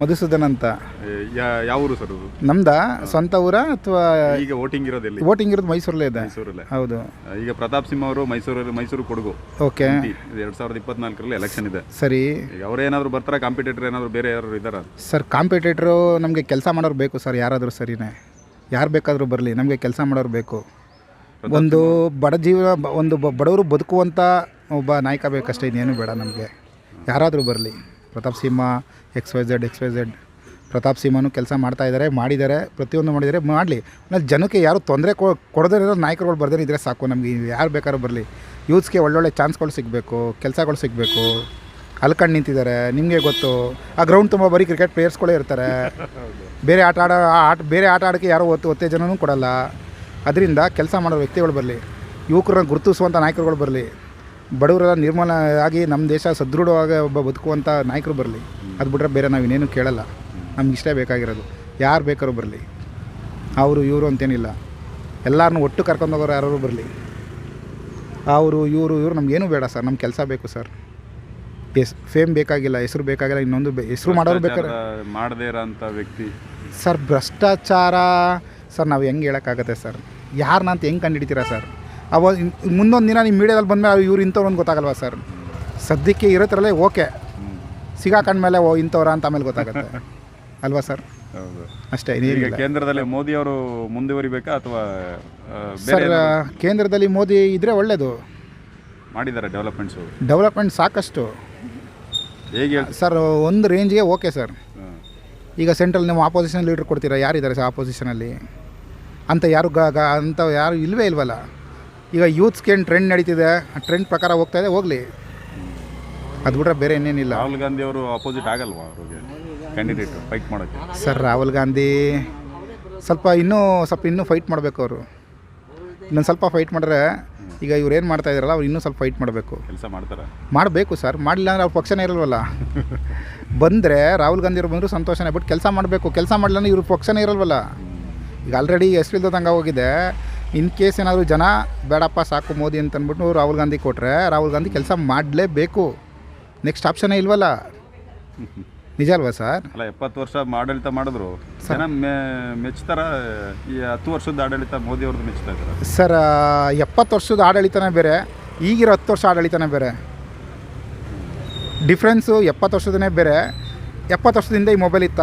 ಮಧುಸೂದನ್ ಅಂತ ಯಾವ ಊರು ಸರ್ ನಮ್ದ? ಸ್ವಂತ ಊರ ಅಥವಾ ಈಗ ವೋಟಿಂಗ್ ಇರೋದಿಲ್ಲ ವೋಟಿಂಗ್ ಇರೋದು ಮೈಸೂರಲ್ಲೇ ಇದೆ. ಮೈಸೂರಲ್ಲೇ. ಹೌದು. ಈಗ ಪ್ರತಾಪ್ ಸಿಂಹ ಅವರು ಮೈಸೂರಲ್ಲಿ ಮೈಸೂರು ಕೊಡಗು. ಓಕೆ. ಎರಡ್ ಸಾವಿರದ ಇಪ್ಪತ್ನಾಲ್ಕರಲ್ಲಿ ಎಲೆಕ್ಷನ್ ಇದೆ. ಸರಿ. ಈಗ ಅವ್ರೇನಾದ್ರು ಬರ್ತಾರ? ಕಾಂಪಿಟೇಟರ್ ಏನಾದ್ರು ಬೇರೆ ಯಾರು ಇದಾರ ಸರ್ ಕಾಂಪಿಟೇಟರು ನಮಗೆ ಕೆಲಸ ಮಾಡೋರು ಬೇಕು ಸರ್ ಯಾರಾದರೂ ಸರಿನೇ. ಯಾರು ಬೇಕಾದರೂ ಬರಲಿ ನಮಗೆ ಕೆಲಸ ಮಾಡೋರು ಬೇಕು. ಒಂದು ಬಡ ಜೀವನ ಒಂದು ಬಡವರು ಬದುಕುವಂಥ ಒಬ್ಬ ನಾಯಕ ಬೇಕಷ್ಟೇ ಇನ್ನೇನು ಬೇಡ ನಮಗೆ. ಯಾರಾದರೂ ಬರಲಿ. Pratap Simha X Y Z, X Y Z Pratap ಸಿಂಹನೂ ಕೆಲಸ ಮಾಡ್ತಾ ಇದ್ದಾರೆ, ಮಾಡಿದ್ದಾರೆ, ಪ್ರತಿಯೊಂದು ಮಾಡಿದರೆ ಮಾಡಲಿ. ಆಮೇಲೆ ಜನಕ್ಕೆ ಯಾರು ತೊಂದರೆ ಕೊಡದೇ ಇರೋ ನಾಯಕರುಗಳು ಬರ್ದೇ ಇದ್ದರೆ ಸಾಕು, ನಮಗೆ ಯಾರು ಬೇಕಾದ್ರೂ ಬರಲಿ. ಯೂತ್ಸ್ಗೆ ಒಳ್ಳೊಳ್ಳೆ ಚಾನ್ಸ್ಗಳು ಸಿಗಬೇಕು, ಕೆಲಸಗಳು ಸಿಗಬೇಕು. ಅಲ್ಕಂಡು ನಿಂತಿದ್ದಾರೆ, ನಿಮಗೆ ಗೊತ್ತು. ಆ ಗ್ರೌಂಡ್ ತುಂಬ ಬರೀ ಕ್ರಿಕೆಟ್ ಪ್ಲೇಯರ್ಸ್ಗಳೇ ಇರ್ತಾರೆ. ಬೇರೆ ಆಟ ಆಡೋ ಆಟ, ಬೇರೆ ಆಟ ಆಡೋಕ್ಕೆ ಯಾರೋ ಒತ್ತು ಉತ್ತೇಜನೂ ಕೊಡಲ್ಲ. ಅದರಿಂದ ಕೆಲಸ ಮಾಡೋ ವ್ಯಕ್ತಿಗಳು ಬರಲಿ. ಯುವಕರನ್ನ ಗುರುತಿಸುವಂಥ ನಾಯಕರುಗಳು ಬರಲಿ. ಬಡವರೆಲ್ಲ ನಿರ್ಮೂಲ ಆಗಿ ನಮ್ಮ ದೇಶ ಸದೃಢವಾಗಿ ಒಬ್ಬ ಬದುಕುವಂಥ ನಾಯಕರು ಬರಲಿ. ಅದು ಬಿಟ್ರೆ ಬೇರೆ ನಾವು ಇನ್ನೇನು ಕೇಳಲ್ಲ. ನಮ್ಗೆ ಇಷ್ಟೇ ಬೇಕಾಗಿರೋದು. ಯಾರು ಬೇಕಾದ್ರೂ ಬರಲಿ. ಅವರು ಇವರು ಅಂತೇನಿಲ್ಲ. ಎಲ್ಲರನ್ನೂ ಒಟ್ಟು ಕರ್ಕೊಂಡೋಗೋರು ಯಾರು ಬರಲಿ. ಅವರು ಇವರು ಇವರು ನಮಗೇನು ಬೇಡ ಸರ್. ನಮ್ಮ ಕೆಲಸ ಬೇಕು ಸರ್. ಎಸ್ ಫೇಮ್ ಬೇಕಾಗಿಲ್ಲ ಹೆಸರು ಬೇಕಾಗಿಲ್ಲ ಇನ್ನೊಂದು ಹೆಸರು ಮಾಡೋರು ಬೇಕಾದ್ರೆ ಮಾಡದೇ ಇರೋಂಥ ವ್ಯಕ್ತಿ. ಸರ್ ಭ್ರಷ್ಟಾಚಾರ ಸರ್ ನಾವು ಹೆಂಗೆ ಹೇಳೋಕ್ಕಾಗತ್ತೆ ಸರ್? ಯಾರನ್ನ ಅಂತ ಹೆಂಗೆ ಕಂಡುಹಿಡಿತೀರಾ ಸರ್? ಅವ ಮುಂದೊಂದು ದಿನ ನಿಮ್ಮ ಮೀಡಿಯಾದಲ್ಲಿ ಬಂದಮೇಲೆ ಇವ್ರು ಇಂಥವ್ರು ಅಂತ ಗೊತ್ತಾಗಲ್ವಾ ಸರ್ ಸದ್ಯಕ್ಕೆ ಇರೋದ್ರಲ್ಲೇ ಓಕೆ ಸಿಗಾಕಂಡ್ಮೇಲೆ ಓ ಇಂಥವ್ರ ಅಂತ ಆಮೇಲೆ ಗೊತ್ತಾಗುತ್ತೆ. ಅಲ್ವಾ ಸರ್ ಹೌದು. ಅಷ್ಟೇ ಈಗ ಕೇಂದ್ರದಲ್ಲಿ ಮೋದಿ ಅವರು ಮುಂದುವರಿಬೇಕಾ ಅಥವಾ ಸರ್ ಕೇಂದ್ರದಲ್ಲಿ ಮೋದಿ ಇದ್ದರೆ ಒಳ್ಳೆಯದು ಮಾಡಿದ್ದಾರೆ ಡೆವಲಪ್ಮೆಂಟ್ಸು ಡೆವಲಪ್ಮೆಂಟ್ ಸಾಕಷ್ಟು. ಹೇಗೆ ಸರ್ ಒಂದು ರೇಂಜ್ಗೆ ಓಕೆ ಸರ್ ಈಗ ಸೆಂಟ್ರಲ್ ನೀವು ಆಪೋಸಿಷನ್ ಲೀಡರ್ ಕೊಡ್ತೀರಾ? ಯಾರಿದ್ದಾರೆ ಸರ್ ಆಪೋಸಿಷನಲ್ಲಿ ಅಂತ ಯಾರು ಗ ಗ ಅಂತ ಯಾರು ಇಲ್ವೇ ಇಲ್ವಲ್ಲ? ಈಗ ಯೂತ್ಸ್ಗೇನು ಟ್ರೆಂಡ್ ನಡೀತಿದೆ? ಆ ಟ್ರೆಂಡ್ ಪ್ರಕಾರ ಹೋಗ್ತಾ ಇದೆ ಹೋಗಲಿ. ಅದು ಬಿಟ್ರೆ ಬೇರೆ ಏನೇನಿಲ್ಲ ರಾಹುಲ್ ಗಾಂಧಿ ಅವರು ಅಪೋಸಿಟ್ ಆಗಲ್ವಾ ಅವ್ರಿಗೆ? ಕ್ಯಾಂಡಿಡೇಟ್ ಫೈಟ್ ಮಾಡೋಕ್ಕೆ? ಸರ್ ರಾಹುಲ್ ಗಾಂಧಿ ಸ್ವಲ್ಪ ಇನ್ನೂ ಸ್ವಲ್ಪ ಇನ್ನೂ ಫೈಟ್ ಮಾಡಬೇಕು ಅವರು. ಇನ್ನೊಂದು ಸ್ವಲ್ಪ ಫೈಟ್ ಮಾಡಿದ್ರೆ ಈಗ ಇವ್ರು ಏನು ಮಾಡ್ತಾ ಇದ್ದಾರಲ್ಲ ಅವ್ರು ಇನ್ನೂ ಸ್ವಲ್ಪ ಫೈಟ್ ಮಾಡಬೇಕು. ಕೆಲಸ ಮಾಡ್ತಾರೆ? ಮಾಡಬೇಕು ಸರ್. ಮಾಡಲಿಲ್ಲ ಅಂದ್ರೆ ಅವ್ರ ಪಕ್ಷನೇ ಇರಲ್ವಲ್ಲ. ಬಂದರೆ ರಾಹುಲ್ ಗಾಂಧಿ ಅವ್ರು ಬಂದರೂ ಸಂತೋಷನೇ ಬಟ್ ಕೆಲಸ ಮಾಡಬೇಕು. ಕೆಲಸ ಮಾಡಲಿಲ್ಲ ಅಂದ್ರೆ ಇವ್ರ ಪಕ್ಷನೇ ಇರಲ್ವಲ್ಲ. ಈಗ ಆಲ್ರೆಡಿ ಎಸ್ ಇಲ್ದಂಗೆ ಹೋಗಿದೆ ಇನ್ ಕೇಸ್ ಏನಾದರೂ ಜನ ಬೇಡಪ್ಪ ಸಾಕು ಮೋದಿ ಅಂತ ಅಂದ್ಬಿಟ್ಟು ರಾಹುಲ್ ಗಾಂಧಿ ಕೊಟ್ಟರೆ ರಾಹುಲ್ ಗಾಂಧಿ ಕೆಲಸ ಮಾಡಲೇಬೇಕು. ನೆಕ್ಸ್ಟ್ ಆಪ್ಷನೇ ಇಲ್ವಲ್ಲ? ನಿಜ ಅಲ್ವಾ ಸರ್? ಅಲ್ಲ ಎಪ್ಪತ್ತು ವರ್ಷ ಆಡಳಿತ ಮಾಡಿದ್ರು. ಜನ ಮೆ ಮೆಚ್ತಾರ ಈ ಹತ್ತು ವರ್ಷದ ಆಡಳಿತ ಮೋದಿ ಅವ್ರದ್ದು ಮೆಚ್ತಾ ಇದ್ದಾರೆ. ಸರ್ ಎಪ್ಪತ್ತು ವರ್ಷದ ಆಡಳಿತನೇ ಬೇರೆ ಈಗಿರೋ ಹತ್ತು ವರ್ಷ ಆಡಳಿತನೇ ಬೇರೆ. ಡಿಫ್ರೆನ್ಸು ಎಪ್ಪತ್ತು ವರ್ಷದನೇ ಬೇರೆ. ಎಪ್ಪತ್ತು ವರ್ಷದಿಂದ ಈ ಮೊಬೈಲ್ ಇತ್ತ?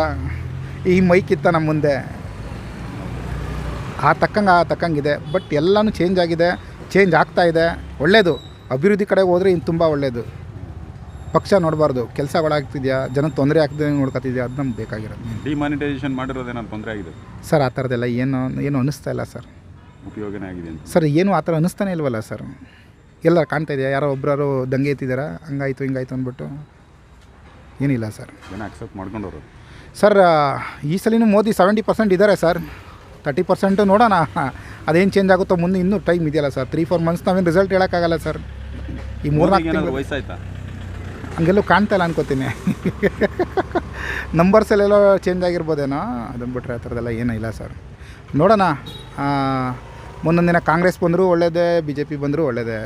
ಈ ಮೈಕ್ ಇತ್ತ ನಮ್ಮ ಮುಂದೆ? ಆ ತಕ್ಕಂಗೆ ಆ ತಕ್ಕಂಗಿದೆ. ಬಟ್ ಎಲ್ಲನೂ ಚೇಂಜ್ ಆಗಿದೆ ಚೇಂಜ್ ಆಗ್ತಾ ಇದೆ. ಒಳ್ಳೆಯದು ಅಭಿವೃದ್ಧಿ ಕಡೆ ಹೋದರೆ ಇನ್ನು ತುಂಬ ಒಳ್ಳೆಯದು ಪಕ್ಷ ನೋಡಬಾರ್ದು. ಕೆಲಸಗಳಾಗ್ತಿದೆಯಾ? ಜನ ತೊಂದರೆ ಆಗ್ತಿದೆ ನೋಡ್ಕೊತಿದ್ಯಾ? ಅದು ನಮ್ಗೆ ಬೇಕಾಗಿರೋದು. ಡಿಮಾನಿಟೈಸೇಷನ್ ಮಾಡಿರೋದೇನಾದ್ರು ತೊಂದರೆ ಆಗಿದೆ? ಸರ್ ಆ ಥರದ್ದೆಲ್ಲ ಏನು ಏನು ಅನ್ನಿಸ್ತಾ ಇಲ್ಲ ಸರ್. ಉಪಯೋಗನೇ ಆಗಿದೆ ಸರ್ ಏನು ಆ ಥರ ಅನ್ನಿಸ್ತಾನೆ ಇಲ್ವಲ್ಲ ಸರ್? ಎಲ್ಲ ಕಾಣ್ತಾ ಇದೆಯಾ? ಯಾರೋ ಒಬ್ಬರು ದಂಗೆ ಎತ್ತಿದಾರಾ? ಹಂಗಾಯ್ತು ಹಿಂಗಾಯ್ತು ಅಂದ್ಬಿಟ್ಟು. ಏನಿಲ್ಲ ಸರ್. ಜನ ಅಕ್ಸೆಪ್ಟ್ ಮಾಡ್ಕೊಂಡವರು ಸರ್ ಈ ಸಲಿನೂ ಮೋದಿ ಸೆವೆಂಟಿ ಪರ್ಸೆಂಟ್ ಇದ್ದಾರೆ ಸರ್. ತರ್ಟಿ ಪರ್ಸೆಂಟು ನೋಡೋಣ. ಅದೇನು ಚೇಂಜ್ ಆಗುತ್ತೋ ಮುಂದೆ ಇನ್ನೂ ಟೈಮ್ ಇದೆಯಲ್ಲ ಸರ್ ತ್ರೀ ಫೋರ್ ಮಂತ್ಸ್ ನಾವೇನು ರಿಸಲ್ಟ್ ಹೇಳೋಕ್ಕಾಗಲ್ಲ ಸರ್ ಈ ಮೂರ್ನಾಲ್ಕು ತಿಂಗಳು ವಯಸ್ಸಾಯ್ತಾ? ಹಂಗೆಲ್ಲೂ ಕಾಣ್ತಾ ಇಲ್ಲ ಅನ್ಕೋತೀನಿ. ನಂಬರ್ಸಲ್ಲೆಲ್ಲೋ ಚೇಂಜ್ ಆಗಿರ್ಬೋದೇನೋ? ಅದನ್ನು ಬಿಟ್ಟರೆ ಆ ಥರದ್ದೆಲ್ಲ ಏನೂ ಇಲ್ಲ ಸರ್ ನೋಡೋಣ. ಆ, ಮುಂದೊಂದು ದಿನ ಕಾಂಗ್ರೆಸ್ ಬಂದರೂ ಒಳ್ಳೇದೇ ಬಿ ಜೆ ಪಿ ಬಂದರೂ ಒಳ್ಳೇದೇ.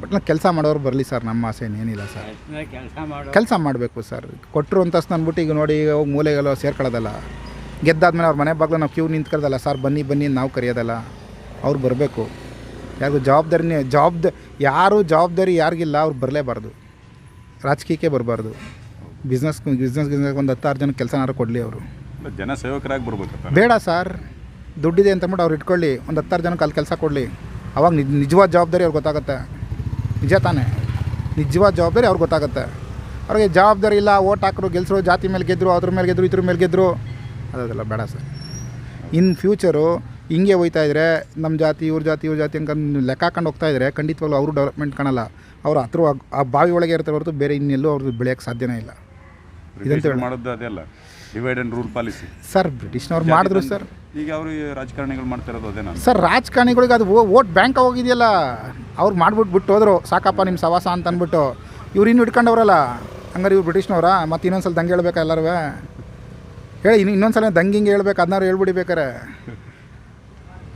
ಬಟ್ ಕೆಲಸ ಮಾಡೋರು ಬರಲಿ ಸರ್ ನಮ್ಮ ಆಸೆ ಏನಿಲ್ಲ ಸರ್ ಕೆಲಸ ಮಾಡಬೇಕು ಸರ್ ಕೊಟ್ಟರು ಅಂತ ಅಂದ್ಬಿಟ್ಟು ಈಗ ನೋಡಿ ಈಗ ಹೋಗಿ ಮೂಲೆಗೆಲ್ಲೋ ಸೇರ್ಕೊಳ್ಳೋದಲ್ಲ. ಗೆದ್ದಾದ್ಮೇಲೆ ಅವ್ರ ಮನೆ ಬಾಗ್ಲ ನಾವು ಕ್ಯೂ ನಿಂತ್ಕೊಳ್ದಲ್ಲ ಸರ್ ಬನ್ನಿ ಬನ್ನಿ ನಾವು ಕರೆಯೋದಲ್ಲ. ಅವ್ರು ಬರಬೇಕು. ಯಾರಿಗೂ ಜವಾಬ್ದಾರಿನೇ ಜವಾಬ್ದ ಯಾರು ಜವಾಬ್ದಾರಿ ಯಾರಿಗಿಲ್ಲ ಅವ್ರು ಬರಲೇಬಾರ್ದು. ರಾಜಕೀಯಕ್ಕೆ ಬರಬಾರ್ದು. ಬಿಸ್ನೆಸ್ ಬಿಸ್ನೆಸ್ ಗಿಸ್ನೆಸ್ ಒಂದು ಹತ್ತಾರು ಜನ ಕೆಲಸನಾರು ಕೊಡಲಿ ಅವರು. ಜನ ಸೇವಕರಾಗಿ ಬರ್ಬೇಕಪ್ಪ ಬೇಡ ಸರ್. ದುಡ್ಡಿದೆ ಅಂತ ಅಂತಂದ್ಬಿಟ್ಟು ಅವ್ರು ಇಟ್ಕೊಳ್ಳಿ. ಒಂದು ಹತ್ತಾರು ಜನಕ್ಕೆ ಅಲ್ಲಿ ಕೆಲಸ ಕೊಡಲಿ. ಅವಾಗ ನಿಜ ನಿಜವಾದ ಜವಾಬ್ದಾರಿ ಅವ್ರಿಗೆ ಗೊತ್ತಾಗುತ್ತೆ. ನಿಜ ತಾನೇ. ನಿಜವಾದ ಜವಾಬ್ದಾರಿ ಅವ್ರಿಗೆ ಗೊತ್ತಾಗುತ್ತೆ. ಅವ್ರಿಗೆ ಜವಾಬ್ದಾರಿ ಇಲ್ಲ ಓಟ್ ಹಾಕರು ಗೆಲ್ಸರು ಜಾತಿ ಮೇಲೆ ಗೆದ್ದರು ಅದ್ರ ಮೇಲೆ ಗೆದ್ದರು ಇದ್ರ ಮೇಲೆ ಗೆದ್ದರು ಅದೆಲ್ಲ ಬೇಡ ಸರ್. ಇನ್ ಫ್ಯೂಚರು ಹಿಂಗೆ ಹೋಯ್ತಾ ಇದ್ದರೆ ನಮ್ಮ ಜಾತಿ ಇವ್ರ ಜಾತಿ ಇವ್ರ ಜಾತಿ ಅಂತ ಲೆಕ್ಕ ಹಾಕೊಂಡು ಹೋಗ್ತಾ ಇದ್ದರೆ ಖಂಡಿತವಾಗ್ಲೂ ಅವರು ಡೆವಲಪ್ಮೆಂಟ್ ಕಾಣಲ್ಲ. ಅವ್ರು ಹತ್ರ ಆ ಬಾವಿ ಒಳಗೆ ಇರ್ತಾರೆ ಹೊರತು ಬೇರೆ ಇನ್ನೆಲ್ಲೂ ಅವ್ರದ್ದು ಬೆಳೆಯೋಕ್ಕೆ ಸಾಧ್ಯನೇ ಇಲ್ಲ. ಬ್ರಿಟಿಷರು ಮಾಡೋದು ಅದೆಲ್ಲ divide and rule policy sir ಬ್ರಿಟಿಷ್ನವ್ರು ಮಾಡಿದ್ರು ಸರ್. ಈಗ ಅವರು ರಾಜಕಾರಣಿಗಳು ಮಾಡ್ತಾ ಇರೋದು ಅದೇನಾ ಸರ್ ರಾಜಕಾರಣಿಗಳಿಗೆ ಅದು ಓಟ್ ಬ್ಯಾಂಕ್ ಹೋಗಿದೆಯಲ್ಲ. ಅವ್ರು ಮಾಡ್ಬಿಟ್ಟು ಬಿಟ್ಟು ಹೋದ್ರು. ಸಾಕಪ್ಪ ನಿಮ್ಮ ಸವಾಸ ಅಂತ ಅಂದ್ಬಿಟ್ಟು. ಇವ್ರು ಇನ್ನು ಹಿಡ್ಕೊಂಡವ್ರಲ್ಲ. ಹಂಗಾರೆ ಇವ್ರು ಬ್ರಿಟಿಷ್ನವ್ರ ಮತ್ತು ಇನ್ನೊಂದ್ಸಲ ದಂಗೆ ಹೇಳ್ಬೇಕಾ ಎಲ್ಲರೂ ಹೇಳಿ ಇನ್ನು ಇನ್ನೊಂದ್ಸಲ ದಂಗಿಂಗೆ ಹೇಳ್ಬೇಕು ಅದನ್ನಾರು ಹೇಳ್ಬಿಡಿ ಬೇಕಾರೆ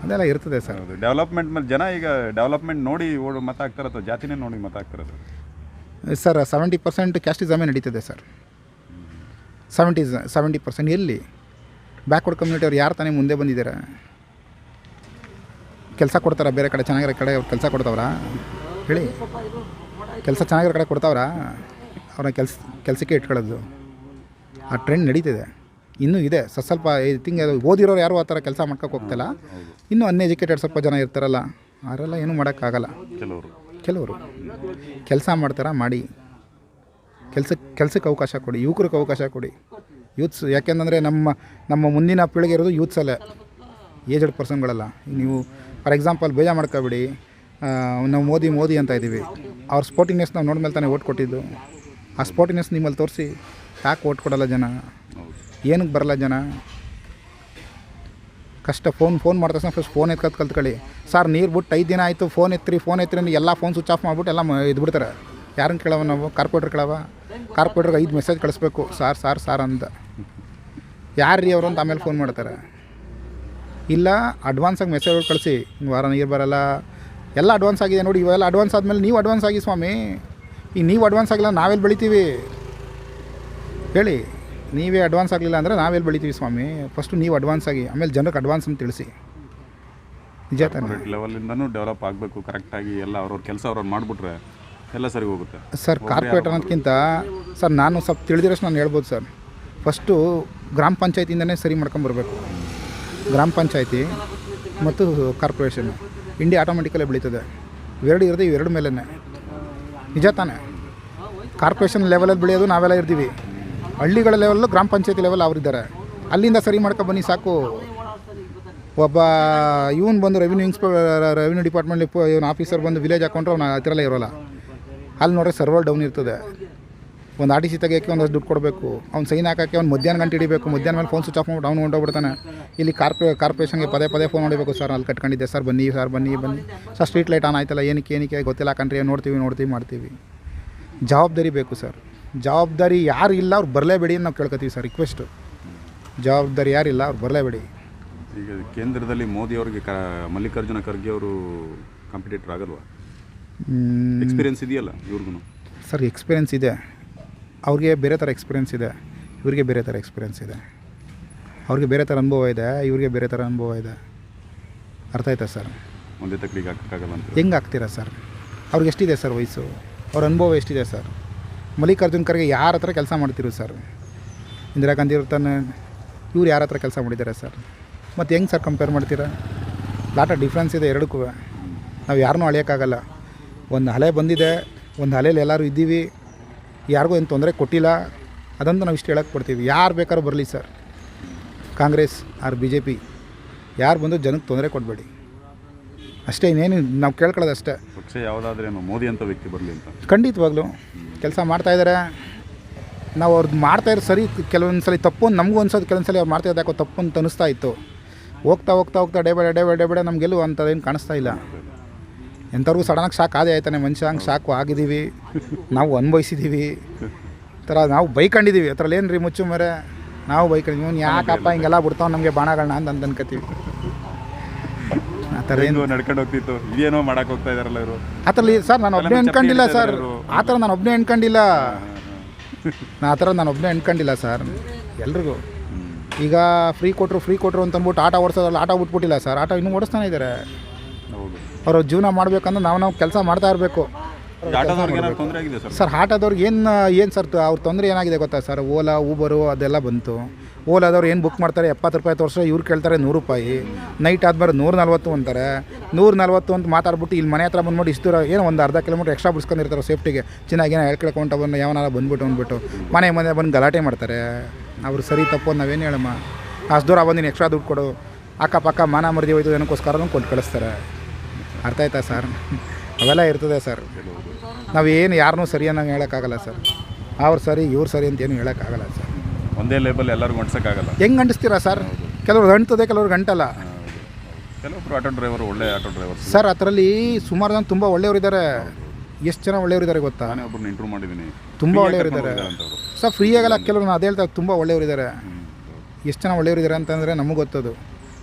ಅದೆಲ್ಲ ಇರ್ತದೆ ಸರ್. ಅದು ಡೆವಲಪ್ಮೆಂಟ್ ಮೇಲೆ ಜನ ಈಗ ಡೆವಲಪ್ಮೆಂಟ್ ನೋಡಿ ಓಡು ಮತ ಹಾಕ್ತಾರ ಅಥವಾ ಜಾತಿನೇ ನೋಡಿ ಮತ ಹಾಕ್ತಾರ ಸರ್ ಸೆವೆಂಟಿ ಪರ್ಸೆಂಟ್ ಕ್ಯಾಸ್ಟಿಸಮೇ ನಡೀತದೆ ಸರ್. ಸೆವೆಂಟಿ ಸೆವೆಂಟಿ ಪರ್ಸೆಂಟ್ ಎಲ್ಲಿ? ಬ್ಯಾಕ್ವರ್ಡ್ ಕಮ್ಯುನಿಟಿ ಅವ್ರು ಯಾರು ತಾನೇ ಮುಂದೆ ಬಂದಿದ್ದಾರೆ? ಕೆಲಸ ಕೊಡ್ತಾರ ಬೇರೆ ಕಡೆ ಚೆನ್ನಾಗಿರೋ ಕಡೆ ಅವ್ರು ಕೆಲಸ ಕೊಡ್ತಾವ್ರ? ಹೇಳಿ. ಕೆಲಸ ಚೆನ್ನಾಗಿರೋ ಕಡೆ ಕೊಡ್ತಾವ್ರ? ಅವ್ರನ್ನ ಕೆಲ್ಸ ಕೆಲಸಕ್ಕೆ ಇಟ್ಕೊಳ್ಳೋದು. ಆ ಟ್ರೆಂಡ್ ನಡೀತಿದೆ. ಇನ್ನೂ ಇದೆ. ಸ್ವಲ್ಪ ಸ್ವಲ್ಪ ತಿಂಗ್ ಓದಿರೋರು ಯಾರು ಆ ಥರ ಕೆಲಸ ಮಾಡ್ಕೊಕ್ಕೆ ಹೋಗ್ತಿಲ್ಲ. ಇನ್ನೂ ಅನ್ಎಜುಕೇಟೆಡ್ ಸ್ವಲ್ಪ ಜನ ಇರ್ತಾರಲ್ಲ ಅವರೆಲ್ಲ ಏನೂ ಮಾಡೋಕ್ಕಾಗಲ್ಲ. ಕೆಲವರು. ಕೆಲವರು. ಕೆಲಸ ಮಾಡ್ತಾರ ಮಾಡಿ. ಕೆಲ್ಸಕ್ಕೆ ಕೆಲಸಕ್ಕೆ ಅವಕಾಶ ಕೊಡಿ ಯುವಕರಿಗೆ ಅವಕಾಶ ಕೊಡಿ. ಯೂತ್ಸ್ ಯಾಕೆಂದರೆ ನಮ್ಮ ನಮ್ಮ ಮುಂದಿನ ಪೀಳಿಗೆ ಇರೋದು ಯೂತ್ಸಲ್ಲೇ ಏಜಡ್ ಪರ್ಸನ್ಗಳಲ್ಲ ನೀವು ಫಾರ್ ಎಕ್ಸಾಂಪಲ್ ಬೇಜ ಮಾಡ್ಕೋಬೇಡಿ. ನಾವು ಮೋದಿ ಮೋದಿ ಅಂತ ಇದ್ದೀವಿ. ಅವ್ರ ಸ್ಪೋರ್ಟಿನೆಸ್ ನಾವು ನೋಡ್ಮೇಲೆ ತಾನೇ ಓಟ್ ಕೊಟ್ಟಿದ್ದು. ಆ ಸ್ಪೋರ್ಟಿನೆಸ್ ನಿಮ್ಮಲ್ಲಿ ತೋರಿಸಿ. ಯಾಕೆ ಓಟ್ ಕೊಡಲ್ಲ ಜನ? ಏನಕ್ಕೆ ಬರಲ್ಲ ಜನ? ಕಷ್ಟ ಫೋನ್ ಫೋನ್ ಮಾಡಿದ ಫಸ್ಟ್ ಫೋನ್ ಎತ್ಕೊತ್ ಕಲ್ತ್ಕೊಳ್ಳಿ. ಸರ್, ನೀರು ಬಿಟ್ಟು ಐದು ದಿನ ಆಯಿತು ಫೋನ್ ಎತ್ತಿರಿ ಫೋನ್ ಎತ್ತಿರಿ ಎಲ್ಲ ಫೋನ್ ಸ್ವಿಚ್ ಆಫ್ ಮಾಡ್ಬಿಟ್ಟು ಎಲ್ಲ ಇದು ಬಿಡ್ತಾರೆ. ಯಾರನ್ನ ಕೇಳವ ನಾವು? ಕಾರ್ಪೊರೇಟ್ರ್ ಕೇಳವ? ಕಾರ್ಪೊರೇಟ್ರಿಗೆ ಐದು ಮೆಸೇಜ್ ಕಳಿಸ್ಬೇಕು. ಸಾರ್ ಸಾರ್ ಸಾರ್ ಅಂತ ಯಾರು ರೀ ಅವರು ಅಂತ ಆಮೇಲೆ ಫೋನ್ ಮಾಡ್ತಾರೆ. ಇಲ್ಲ ಅಡ್ವಾನ್ಸಾಗಿ ಮೆಸೇಜ್ ಕಳಿಸಿ. ವಾರ ನೀರು ಬರಲ್ಲ. ಎಲ್ಲ ಅಡ್ವಾನ್ಸ್ ಆಗಿದೆ ನೋಡಿ ಇವೆಲ್ಲ ಅಡ್ವಾನ್ಸ್ ಆದಮೇಲೆ ನೀವು ಅಡ್ವಾನ್ಸ್ ಆಗಿ ಸ್ವಾಮಿ. ಈಗ ನೀವು ಅಡ್ವಾನ್ಸ್ ಆಗಿಲ್ಲ ನಾವೆಲ್ಲಿ ಬೆಳಿತೀವಿ. ಹೇಳಿ. ನೀವೇ ಅಡ್ವಾನ್ಸ್ ಆಗಲಿಲ್ಲ ಅಂದರೆ ನಾವೆಲ್ಲಿ ಬೆಳಿತೀವಿ ಸ್ವಾಮಿ? ಫಸ್ಟು ನೀವು ಅಡ್ವಾನ್ಸ್ ಆಗಿ ಆಮೇಲೆ ಜನಕ್ಕೆ ಅಡ್ವಾನ್ಸ್ ಅಂತ ತಿಳಿಸಿ. ನಿಜ ತಾನೆ? ಲೆವೆಲಿಂದನೂ ಡೆವಲಪ್ ಆಗಬೇಕು ಕರೆಕ್ಟಾಗಿ ಎಲ್ಲ ಅವ್ರವ್ರ ಕೆಲಸ ಅವ್ರವ್ರು ಮಾಡಿಬಿಟ್ರೆ ಎಲ್ಲ ಸರಿ ಹೋಗುತ್ತೆ. ಸರ್ ಕಾರ್ಪೊರೇಟ್ ಅನ್ನೋದಕ್ಕಿಂತ ಸರ್ ನಾನು ಸ್ವಲ್ಪ ತಿಳಿದಿರೋಷ್ಟು ನಾನು ಹೇಳ್ಬೋದು ಸರ್ ಫಸ್ಟು ಗ್ರಾಮ ಪಂಚಾಯತಿಯಿಂದನೇ ಸರಿ ಮಾಡ್ಕೊಂಬರ್ಬೇಕು ಗ್ರಾಮ ಪಂಚಾಯತಿ ಮತ್ತು ಕಾರ್ಪೊರೇಷನ್. ಇಂಡಿಯಾ ಆಟೋಮೆಟಿಕಲ್ಲೇ ಬೆಳೀತದೆ. ಇವೆರಡು ಇರದೆ ಇವೆರಡು ಮೇಲೇ ನಿಜ ತಾನೆ? ಕಾರ್ಪೊರೇಷನ್ ಲೆವೆಲಲ್ಲಿ ಬೆಳೆಯೋದು ನಾವೆಲ್ಲ ಇರ್ತೀವಿ. ಹಳ್ಳಿಗಳ ಲೆವೆಲ್ಲು ಗ್ರಾಮ ಪಂಚಾಯತಿ ಲೆವೆಲ್ ಅವರಿದ್ದಾರೆ ಅಲ್ಲಿಂದ ಸರಿ ಮಾಡ್ಕೊಂಡು ಬನ್ನಿ ಸಾಕು. ಒಬ್ಬ, ಇವನು ಬಂದು ರೆವಿನ್ಯೂ ಇನ್ಸ್ಪೆ ರೆವಿನ್ಯೂ ಡಿಪಾರ್ಟ್ಮೆಂಟ್ ಇವನು ಆಫೀಸರ್ ಬಂದು ವಿಲೇಜ್ ಹಾಕೊಂಡ್ರೆ ಅವ್ನು ಎಲ್ಲ ಇರೋಲ್ಲ. ಅಲ್ಲಿ ನೋಡ್ರೆ ಸರ್ವರ್ ಡೌನ್ ಇರ್ತದೆ. ಒಂದು ಆರ್ ಟಿ ಸಿ ತೆಗಿಯೋಕ್ಕೆ ಒಂದಷ್ಟು ದುಡ್ಡು ಕೊಡಬೇಕು. ಅವ್ನು ಸೈನ್ ಹಾಕೋಕ್ಕೆ ಅವ್ನು ಮಧ್ಯಾಹ್ನ ಗಂಟೆ ಹಿಡಿಬೇಕು. ಮಧ್ಯಾಹ್ನ ಮೇಲೆ ಫೋನ್ ಸ್ವಿಚ್ ಆಫ್ ಮಾಡ್ಬಿಟ್ಟು ಅವ್ನು ಹೊಂಟೋಗ್ಬಿಡ್ತಾನೆ ಇಲ್ಲಿ ಕಾರ್ಪೊ ಕಾರ್ಪೊರೇಷನ್ಗೆ ಪದೇ ಪದೇ ಫೋನ್ ಹೊಡಿಬೇಕು ಸರ್ ಅಲ್ಲಿ ಕಟ್ಕೊಂಡಿದ್ದೆ. ಸರ್ ಬನ್ನಿ ಸರ್ ಬನ್ನಿ ಬನ್ನಿ. ಸರ್ ಸ್ಟ್ರೀಟ್ ಲೈಟ್ ಆನ್ ಆಯ್ತಲ್ಲ. ಏನಕ್ಕೆ ಏನಕ್ಕೆ ಗೊತ್ತಿಲ್ಲ ಕಣ್ರಿ. ನೋಡ್ತೀವಿ ನೋಡ್ತೀವಿ, ಮಾಡ್ತೀವಿ. ಜವಾಬ್ದಾರಿ ಬೇಕು ಸರ್ ಜವಾಬ್ದಾರಿ ಯಾರು ಇಲ್ಲ ಅವ್ರು ಬರಲೇಬೇಡಿ ಅಂತ ನಾವು ಕೇಳ್ಕೊತೀವಿ ಸರ್ ರಿಕ್ವೆಸ್ಟು ಜವಾಬ್ದಾರಿ ಯಾರಿಲ್ಲ ಅವ್ರು ಬರಲೇಬೇಡಿ. ಈಗ ಕೇಂದ್ರದಲ್ಲಿ ಮೋದಿ ಅವರಿಗೆ ಕ ಮಲ್ಲಿಕಾರ್ಜುನ ಖರ್ಗೆ ಅವರು ಕಾಂಪಿಟೇಟರ್ ಆಗಲ್ವಾ? ಎಕ್ಸ್ಪೀರಿಯನ್ಸ್ ಇದೆಯಲ್ಲ ಇವ್ರಿಗೂ ಸರ್ ಎಕ್ಸ್ಪೀರಿಯನ್ಸ್ ಇದೆ. ಅವ್ರಿಗೆ ಬೇರೆ ಥರ ಎಕ್ಸ್ಪೀರಿಯನ್ಸ್ ಇದೆ. ಇವ್ರಿಗೆ ಬೇರೆ ಥರ ಎಕ್ಸ್ಪೀರಿಯನ್ಸ್ ಇದೆ. ಅವ್ರಿಗೆ ಬೇರೆ ಥರ ಅನುಭವ ಇದೆ ಇವ್ರಿಗೆ ಬೇರೆ ಥರ ಅನುಭವ ಇದೆ. ಅರ್ಥ ಆಯ್ತಾ ಸರ್? ಒಂದೇ ತಕ್ಕಡಿಗೆ ಹಾಕೋಕ್ಕಾಗಲ್ಲ ಅಂತ ಹೆಂಗೆ ಆಗ್ತೀರಾ ಸರ್? ಅವ್ರಿಗೆ ಎಷ್ಟಿದೆ ಸರ್ ವಯಸ್ಸು? ಅವ್ರ ಅನುಭವ ಎಷ್ಟಿದೆ ಸರ್? ಮಲ್ಲಿಕಾರ್ಜುನ್ ಖರ್ಗೆ ಯಾರ ಹತ್ರ ಕೆಲಸ ಮಾಡ್ತಿರು ಸರ್? ಇಂದಿರಾ ಗಾಂಧಿ ಅವ್ರ ತಾನೆ, ಇವ್ರು ಯಾರ ಹತ್ರ ಕೆಲಸ ಮಾಡಿದ್ದಾರೆ ಸರ್? ಮತ್ತು ಹೆಂಗೆ ಸರ್ ಕಂಪೇರ್ ಮಾಡ್ತೀರಾ? ಲಾಟ ಡಿಫ್ರೆನ್ಸ್ ಇದೆ ಎರಡಕ್ಕೂ. ನಾವು ಯಾರನ್ನೂ ಅಳೆಯೋಕ್ಕಾಗಲ್ಲ. ಒಂದು ಅಲೆ ಬಂದಿದೆ, ಒಂದು ಹಲೆಯಲ್ಲಿ ಎಲ್ಲರೂ ಇದ್ದೀವಿ, ಯಾರಿಗೂ ಏನು ತೊಂದರೆ ಕೊಟ್ಟಿಲ್ಲ, ಅದಂತ ನಾವು ಇಷ್ಟು ಹೇಳಕ್ಕೆ ಕೊಡ್ತೀವಿ. ಯಾರು ಬೇಕಾದ್ರೂ ಬರಲಿ sir. Congress or B J P ಯಾರು ಬಂದು ಜನಕ್ಕೆ ತೊಂದರೆ ಕೊಡಬೇಡಿ. ಅಷ್ಟೇ ಇನ್ನೇನು ನಾವು ಕೇಳ್ಕೊಳ್ಳೋದು ಅಷ್ಟೇ. ಪಕ್ಷ ಯಾವುದಾದ್ರೇನು ಮೋದಿ ಅಂತ ವ್ಯಕ್ತಿ ಬರಲಿ ಅಂತ. ಖಂಡಿತವಾಗ್ಲೂ. ಕೆಲಸ ಮಾಡ್ತಾಯಿದ್ದಾರೆ ನಾವು ಅವ್ರದ್ದು ಮಾಡ್ತಾ ಇರೋ ಸರಿ ಕೆಲವೊಂದು ಸಲ ತಪ್ಪು ನಮಗೂ ಅನ್ಸೋದು ಕೆಲವೊಂದು ಸಲ ಅವ್ರು ಮಾಡ್ತಾ ಯಾಕೋ ತಪ್ಪು ಅಂತ ಅನಿಸ್ತಾ ಇತ್ತು. ಹೋಗ್ತಾ ಹೋಗ್ತಾ ಹೋಗ್ತಾ ಡೇ ಬೇಡ ಡೇ ಬೇಡ ಡೇ ಬೇಡ ನಮಗೆಲ್ಲೂ ಅಂಥದ್ದೇನು ಕಾಣಿಸ್ತಾ ಇಲ್ಲ. ಎಂಥವ್ರಿಗೂ ಸಡನ್ನಾಗಿ ಶಾಕ್ ಆದೇ ಆಯ್ತಾನೆ ಮನುಷ್ಯ ಹಂಗೆ ಶಾಕು ಆಗಿದ್ದೀವಿ ನಾವು ಅನುಭವಿಸಿದ್ದೀವಿ ಥರ ನಾವು ಬೈಕೊಂಡಿದ್ದೀವಿ ಅದ್ರಲ್ಲಿ ಏನು ರೀ ಮುಚ್ಚು ಮರೆ? ನಾವು ಬೈಕೊಂಡಿದ್ದೀವಿ ಯಾಕಪ್ಪ ಹಿಂಗೆಲ್ಲ ಬಿಡ್ತಾವೆ ನಮಗೆ ಬಾಣಗಳನ್ನ ಅಂತ ಅಂತ ಅನ್ಕೋತೀವಿ ಥರ ಏನು ನಡ್ಕೊಂಡು ಹೋಗ್ತಿತ್ತು. ಇದೇನೋ ಮಾಡಕ್ಕೆ ಹೋಗ್ತಾ ಇದಾರಲ್ಲ ಇವರು? ಆ ಥರ ಸರ್ ನಾನು ಒಬ್ಬನೇ ಅನ್ಕೊಂಡಿಲ್ಲ ಸರ್. ಆತರ ಆ ಥರ ನಾನು ಒಬ್ಬನೇ ಅನ್ಕೊಂಡಿಲ್ಲ. ನಾ ಆ ಥರ ನಾನು ಒಬ್ಬನೇ ಅನ್ಕೊಂಡಿಲ್ಲ ಸರ್. ಎಲ್ರಿಗೂ. ಈಗ ಫ್ರೀ ಕೊಟ್ಟರು ಫ್ರೀ ಕೊಟ್ಟರು ಅಂತ ಅಂದ್ಬಿಟ್ಟು ಆಟ ಓಡಿಸೋದ್ರಲ್ಲಿ ಆಟ ಬಿಟ್ಬಿಟ್ಟಿಲ್ಲ ಸರ್. ಆಟ ಇನ್ನೂ ಓಡಿಸ್ತಾನೆ ಇದ್ದಾರೆ. ಅವರು ಜೀವನ ಮಾಡಬೇಕಂದ್ರೆ ನಾವು ನಾವು ಕೆಲಸ ಮಾಡ್ತಾ ಇರಬೇಕು. ಏನಾದ್ರು ತೊಂದರೆ ಆಗಿದೆ ಸರ್? ಸರ್ ಆಟೋದವ್ರಿಗೆ ಏನು ಏನು ಸರ್ ಅವ್ರ ತೊಂದರೆ ಏನಾಗಿದೆ ಗೊತ್ತಾ ಸರ್? ಓಲಾ ಊಬರು ಅದೆಲ್ಲ ಬಂತು. ಓಲಾದವ್ರು ಏನು ಬುಕ್ ಮಾಡ್ತಾರೆ? ಎಪ್ಪತ್ತು ರೂಪಾಯಿ ತೋರಿಸ್ರೆ ಇವ್ರು ಕೇಳ್ತಾರೆ ನೂರು ರೂಪಾಯಿ. ನೈಟ್ ಆದ್ಮೇಲೆ ನೂರ ನಲ್ವತ್ತು ಅಂತಾರೆ. ನೂರ ನಲ್ವತ್ತು ಅಂತ ಮಾತಾಡ್ಬಿಟ್ಟು ಇಲ್ಲಿ ಮನೆ ಹತ್ರ ಬಂದ್ಬಿಟ್ಟು ಇಷ್ಟು ದೂರ ಏನೋ ಒಂದು ಅರ್ಧ ಕಿಲೋಮೀಟ್ರ್ ಎಕ್ಸ್ಟ್ರಾ ಬಿಡ್ಸ್ಕೊಂಡಿರ್ತಾರೆ ಸೇಫ್ಟಿಗೆ ಚೆನ್ನಾಗಿ ಏನೋ ಹೇಳ್ಕೊಳ್ಕೊಂತ ಬಂದು ಯಾವನಾರ ಬಂದ್ಬಿಟ್ಟು ಅಂದ್ಬಿಟ್ಟು ಮನೆ ಮನೆ ಬಂದು ಗಲಾಟೆ ಮಾಡ್ತಾರೆ. ಅವ್ರು ಸರಿ ತಪ್ಪು ನಾವೇನು ಹೇಳಮ್ಮ? ಅಷ್ಟು ದೂರ ಬಂದಿನಿ ಎಕ್ಸ್ಟ್ರಾ ದುಡ್ಡು ಕೊಡು. ಅಕ್ಕಪಕ್ಕ ಮಾನ ಮರ್ದಿ ಹೋಯ್ತು ಏನಕ್ಕೋಸ್ಕರ ಕೊಟ್ಟು ಕಳಿಸ್ತಾರೆ. ಅರ್ಥ ಆಯ್ತಾ ಸರ್? ಅವೆಲ್ಲ ಇರ್ತದೆ ಸರ್. ನಾವೇನು ಯಾರನ್ನೂ ಸರಿ ಅನ್ನೋಂಗೆ ಹೇಳೋಕ್ಕಾಗಲ್ಲ ಸರ್. ಅವ್ರು ಸರಿ ಇವ್ರು ಸರಿ ಅಂತ ಏನು ಹೇಳೋಕ್ಕಾಗಲ್ಲ ಸರ್. ಒಂದೇ ಲೇಬಲ್ ಎಲ್ಲರಿಗೂ ಅಂಟಿಸೋಕ್ಕಾಗಲ್ಲ. ಹೆಂಗೆ ಅಂಟಿಸ್ತೀರಾ ಸರ್? ಕೆಲವ್ರು ಅಂಟದೆ ಕೆಲವ್ರು ಗಂಟಲ್ಲ ಕೆಲವೊಬ್ರು ಆಟೋ ಡ್ರೈವರ್ ಒಳ್ಳೆ ಆಟೋ ಡ್ರೈವರ್ ಸರ್ ಅದರಲ್ಲಿ ಸುಮಾರು ಜನ ತುಂಬ ಒಳ್ಳೆಯವರಿದ್ದಾರೆ ಎಷ್ಟು ಜನ ಒಳ್ಳೆಯವರಿದ್ದಾರೆ ಗೊತ್ತಾ? ನಾನೇ ಒಬ್ಬರನ್ನ ಇಂಟ್ರೂ ಮಾಡಿದ್ದೀನಿ ತುಂಬ ಒಳ್ಳೆಯವರಿದ್ದಾರೆ ಇದ್ದಾರೆ ಸರ್ ಫ್ರೀ ಆಗಲ್ಲ ಕೆಲವ್ರು ನಾನು ಅದೇ ಹೇಳ್ತಾ ತುಂಬ ಒಳ್ಳೆಯವರಿದ್ದಾರೆ ಎಷ್ಟು ಜನ ಒಳ್ಳೆಯವರಿದ್ದಾರೆ ಅಂತಂದರೆ ನಮಗೆ ಗೊತ್ತದು.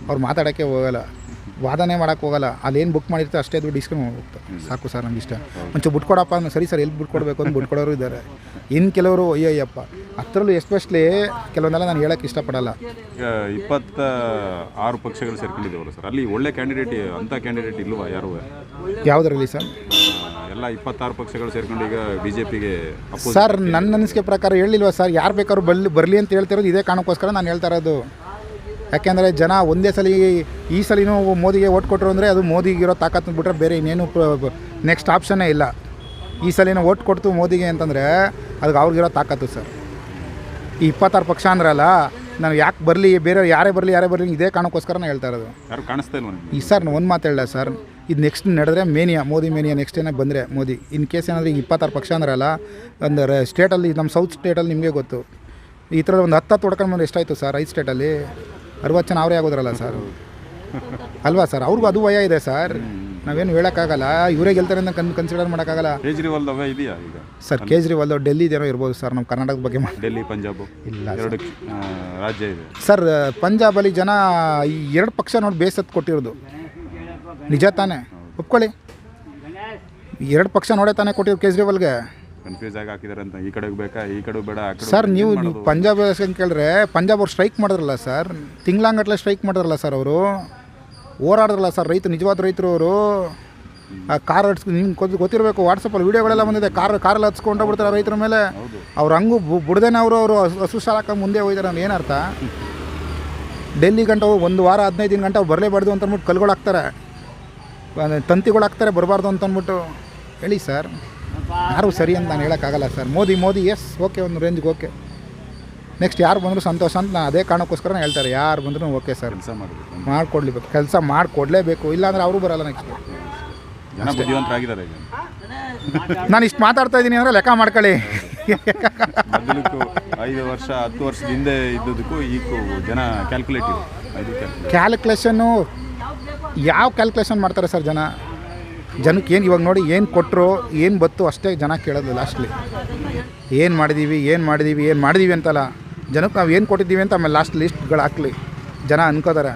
ಅವ್ರು ಮಾತಾಡೋಕ್ಕೆ ಹೋಗಲ್ಲ. ವಾದನೆ ಮಾಡೋಕ್ಕೆ ಹೋಗಲ್ಲ. ಅಲ್ಲಿ ಏನು ಬುಕ್ ಮಾಡಿರ್ತಾರೆ ಅಷ್ಟೇ ದುಡ್ಡು ಇಸ್ಕೊಂಡು ಹೋಗ್ತಾರೆ ಸಾಕು ಸರ್ ನಮ್ಗೆ ಇಷ್ಟ. ಬಿಟ್ಕೊಡಪ್ಪ ಬಿಟ್ಟು ಕೊಡಪ್ಪ ಅಂದ್ರೆ ಸರಿ ಸರ್ ಎಲ್ಲಿ ಬಿಟ್ಟು ಕೊಡಬೇಕು ಅಂತ ಬಿಟ್ಟು ಕೊಡೋರು ಇದ್ದಾರೆ. ಇನ್ನು ಕೆಲವರು ಅಯ್ಯಯ್ಯಪ್ಪ ಅದರಲ್ಲೂ ಎಸ್ಪೆಷಲಿ ಕೆಲವೊಂದೆಲ್ಲ ನಾನು ಹೇಳಕ್ಕೆ ಇಷ್ಟಪಡಲ್ಲ. ಈಗ ಇಪ್ಪತ್ತ ಆರು ಪಕ್ಷಗಳು ಸೇರ್ಕೊಂಡಿದ್ದೇವಲ್ಲ ಸರ್ ಅಲ್ಲಿ ಒಳ್ಳೆ ಕ್ಯಾಂಡಿಡೇಟ್ ಅಂಥ ಕ್ಯಾಂಡಿಡೇಟ್ ಇಲ್ವಾ ಯಾರು? ಯಾವುದರಲ್ಲಿ ಸರ್? ಎಲ್ಲ ಇಪ್ಪತ್ತಾರು ಪಕ್ಷಗಳು ಸೇರ್ಕೊಂಡು ಈಗ ಬಿ ಜೆ ಪಿಗೆ ಸರ್ ನನ್ನ ಅನಿಸಿಕೆ ಪ್ರಕಾರ ಹೇಳಿಲ್ವಾ ಸರ್? ಯಾರು ಬೇಕಾದ್ರೂ ಬಲ್ಲಿ ಬರಲಿ ಅಂತ ಹೇಳ್ತಿರೋದು ಇದೇ ಕಾರಣಕ್ಕೋಸ್ಕರ ನಾನು ಹೇಳ್ತಾ ಇರೋದು. ಯಾಕೆಂದರೆ ಜನ ಒಂದೇ ಸಲ ಈ ಸಲಿನೂ ಮೋದಿಗೆ ಓಟ್ ಕೊಟ್ಟರು ಅಂದರೆ ಅದು ಮೋದಿಗಿರೋ ತಾಕತ್ತು ಬಿಟ್ಟರೆ ಬೇರೆ ಇನ್ನೇನು ನೆಕ್ಸ್ಟ್ ಆಪ್ಷನ್ನೇ ಇಲ್ಲ. ಈ ಸಲಿನ ಓಟ್ ಕೊಡ್ತು ಮೋದಿಗೆ ಅಂತಂದರೆ ಅದಕ್ಕೆ ಅವ್ರಿಗಿರೋ ತಾಕತ್ತು ಸರ್. ಈ ಇಪ್ಪತ್ತಾರು ಪಕ್ಷ ಅಂದ್ರಲ್ಲ ನಾನು ಯಾಕೆ ಬರಲಿ ಬೇರೆ ಯಾರೇ ಬರಲಿ ಯಾರೇ ಬರಲಿ ಇದೇ ಕಾರಣಕ್ಕೋಸ್ಕರ ನಾನು ಹೇಳ್ತಾ ಇರೋದು. ಯಾರು ಕಾಣಿಸ್ತಾ ಇಲ್ವಾ ಈ ಸರ್ ನಾನು ಒಂದು ಮಾತು ಹೇಳ ಸರ್ ಇದು ನೆಕ್ಸ್ಟ್ ನಡೆದ್ರೆ ಮೇನಿಯಾ ಮೋದಿ ಮೇನಿಯಾ ನೆಕ್ಸ್ಟ್ ಏನೇ ಬಂದರೆ ಮೋದಿ. ಇನ್ ಕೇಸ್ ಏನಾದರೂ ಈಗ ಇಪ್ಪತ್ತಾರು ಪಕ್ಷ ಅಂದ್ರಲ್ಲ ಒಂದು ಸ್ಟೇಟಲ್ಲಿ ನಮ್ಮ ಸೌತ್ ಸ್ಟೇಟಲ್ಲಿ ನಿಮಗೆ ಗೊತ್ತು. ಈ ಥರದ ಒಂದು ಹತ್ತು ಹತ್ತು ಹೊಡ್ಕೊಂಡು ಬಂದರೆ ಎಷ್ಟಾಯಿತು ಸರ್ ಐದು ಸ್ಟೇಟಲ್ಲಿ ಅರವತ್ತು ಜನ ಅವರೇ ಆಗೋದ್ರಲ್ಲ ಸರ್ ಅಲ್ವಾ ಸರ್ ಅವ್ರಿಗೂ ಅದು ಭಯ ಇದೆ ಸರ್ ನಾವೇನು ಹೇಳೋಕ್ಕಾಗಲ್ಲ. ಇವರೇ ಗೆಲ್ತಾರೆ ಅಂತ ಕನ್ ಕನ್ಸಿಡರ್ ಮಾಡೋಕ್ಕಾಗಲ್ಲ. ಕೇಜ್ರಿವಾಲ್ ಅವೇ ಇದೆಯಾ ಈಗ? ಸರ್ ಕೇಜ್ರಿವಾಲ್ ಡೆಲ್ಲಿ ಇದೇನೋ ಇರ್ಬೋದು ಸರ್ ನಮ್ಮ ಕರ್ನಾಟಕದ ಬಗ್ಗೆ ಮಾ ಡೆಲ್ಲಿ ಪಂಜಾಬ್ ಇಲ್ಲ ಎರಡು ಆ, ರಾಜ್ಯ ಇದೆ. ಸರ್ ಪಂಜಾಬಲ್ಲಿ ಜನ ಈ ಎರಡು ಪಕ್ಷ ನೋಡಿ ಬೇಸತ್ತು ಕೊಟ್ಟಿರೋದು. ನಿಜ ತಾನೇ? ಒಪ್ಕೊಳ್ಳಿ. ಎರಡು ಪಕ್ಷ ನೋಡೇ ತಾನೇ ಕೊಟ್ಟಿರೋ ಕೇಜ್ರಿವಾಲ್ಗೆ. ಕನ್ಫ್ಯೂಸ್ ಆಗಿ ಹಾಕಿದಾರಂತ. ಅಂತ ಈ ಕಡೆಗೆ ಬೇಕಾ ಈ ಕಡೆ ಬೇಡ ಆ ಕಡೆ ಸರ್ ನೀವು ನೀವು ಪಂಜಾಬ್ ಅಂತ ಕೇಳಿದ್ರೆ ಪಂಜಾಬ್ ಅವ್ರು ಸ್ಟ್ರೈಕ್ ಮಾಡಿದ್ರಲ್ಲ ಸರ್ ತಿಂಗ್ಳಂಗಟ್ಲೆ ಸ್ಟ್ರೈಕ್ ಮಾಡಿದ್ರಲ್ಲ ಸರ್ ಅವರು ಓಡಾಡಿದ್ರಲ್ಲ ಸರ್ ರೈತರು ನಿಜವಾದ ರೈತರು ಅವರು. ಆ ಕಾರ್ ಹಡ್ಸ್ ನಿಮ್ಗೆ ಗೊತ್ತು ಗೊತ್ತಿರಬೇಕು ವಾಟ್ಸಪ್ಪಲ್ಲಿ ವೀಡಿಯೋಗಳೆಲ್ಲ ಬಂದಿದೆ ಕಾರ್ ಕಾರಲ್ಲಿ ಹಚ್ಕೊಂಡು ಬಿಡ್ತಾರೆ ರೈತರ ಮೇಲೆ. ಅವ್ರು ಹಂಗೂ ಬುಡ್ದೇನೆ ಅವರು ಅವರು ಹಸು ಸಾಲಕ್ಕೆ ಮುಂದೆ ಹೋಗಿದ್ದಾರೆ ಅಂದ್ರೆ ಏನರ್ಥ ಡೆಲ್ಲಿ ಗಂಟೆ ಒಂದು ವಾರ ಹದಿನೈದು ದಿನ ಗಂಟೆ ಬರಲೇಬಾರ್ದು ಅಂತ ಅಂದ್ಬಿಟ್ಟು ಕಲ್ಗಳು ಹಾಕ್ತಾರೆ. ತಂತಿಗಳು ಹಾಕ್ತಾರೆ ಬರಬಾರ್ದು ಅಂತ ಅಂದ್ಬಿಟ್ಟು ಹೇಳಿ ಸರ್. ಯಾರು ಸರಿ ಅಂತ ನಾನು ಹೇಳೋಕ್ಕಾಗಲ್ಲ sir. Modi Modi yes okay ಒಂದು ರೇಂಜ್ಗೆ ಓಕೆ ನೆಕ್ಸ್ಟ್ ಯಾರು ಬಂದರೂ ಸಂತೋಷ ಅಂತ ನಾನು ಅದೇ ಕಾರಣಕ್ಕೋಸ್ಕರ ಹೇಳ್ತಾರೆ ಯಾರು ಬಂದರೂ ಓಕೆ ಸರ್ ಕೆಲಸ ಮಾಡಬೇಕು. ಮಾಡಿಕೊಡ್ಲಿಬೇಕು. ಕೆಲಸ ಮಾಡಿಕೊಡ್ಲೇಬೇಕು. ಇಲ್ಲಾಂದ್ರೆ ಅವರು ಬರಲ್ಲ ನೆಕ್ಸ್ಟ್ ಜನ ಬುದ್ಧಿವಂತರಾಗಿದ್ದಾರೆ ನಾನು ಇಷ್ಟು ಮಾತಾಡ್ತಾ ಇದ್ದೀನಿ ಅಂದರೆ ಲೆಕ್ಕ ಮಾಡ್ಕೊಳ್ಳಿ. ಮೊದಲಕ್ಕೂ ಐದು ವರ್ಷ ಹತ್ತು ವರ್ಷದ ಹಿಂದೆ ಇದ್ದದಕ್ಕೂ ಈ ಜನ ಕ್ಯಾಲ್ಕುಲೇಟಿವ್ ಕ್ಯಾಲ್ಕುಲೇಷನ್ನು ಯಾವ ಕ್ಯಾಲ್ಕುಲೇಷನ್ ಮಾಡ್ತಾರೆ ಸರ್ ಜನ? ಜನಕ್ಕೆ ಏನು ಇವಾಗ ನೋಡಿ ಏನು ಕೊಟ್ಟರು ಏನು ಬತ್ತು ಅಷ್ಟೇ ಜನ ಕೇಳೋದು ಲಾಸ್ಟ್ಲಿ ಏನು ಮಾಡಿದ್ದೀವಿ ಏನು ಮಾಡಿದ್ದೀವಿ ಏನು ಮಾಡಿದ್ದೀವಿ ಅಂತಲ್ಲ. ಜನಕ್ಕೆ ನಾವು ಏನು ಕೊಟ್ಟಿದ್ದೀವಿ ಅಂತ ಆಮೇಲೆ ಲಾಸ್ಟ್ ಲಿಸ್ಟ್ಗಳು ಹಾಕ್ಲಿ. ಜನ ಅನ್ಕೋತಾರೆ.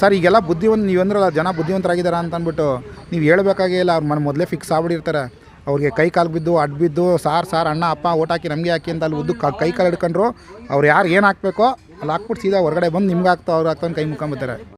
ಸರ್, ಈಗೆಲ್ಲ ಬುದ್ಧಿವಂತ, ನೀವು ಅಂದ್ರಲ್ಲ, ಜನ ಬುದ್ಧಿವಂತರಾಗಿದ್ದಾರೆ ಅಂತ ಅಂದ್ಬಿಟ್ಟು ನೀವು ಹೇಳ್ಬೇಕಾಗೇ ಇಲ್ಲ, ಅವ್ರು ಮನೆ ಮೊದಲೇ ಫಿಕ್ಸ್ ಆಗ್ಬಿಟ್ಟಿರ್ತಾರೆ. ಅವ್ರಿಗೆ ಕೈ ಕಾಲು ಬಿದ್ದು ಅಡ್ಡ ಬಿದ್ದು, ಸಾರ್ ಸಾರ್, ಅಣ್ಣ, ಅಪ್ಪ, ಓಟ್ ಹಾಕಿ ನಮಗೆ ಹಾಕಿ ಅಂತ ಅಲ್ಲಿ ಉದ್ದು ಕೈ ಕಾಲು ಹಿಡ್ಕೊಂಡ್ರು, ಅವ್ರು ಯಾರು ಏನು ಹಾಕ್ಬೇಕೋ, ಅಲ್ಲಿ ಹಾಕ್ಬಿಟ್ಟು ಸೀದಾ ಹೊರಗಡೆ ಬಂದು ನಿಮ್ಗೆ ಹಾಕ್ತಾ, ಅವ್ರು ಹಾಕ್ತಾನೆ ಕೈ ಮುಖಂಬತ್ತಾರೆ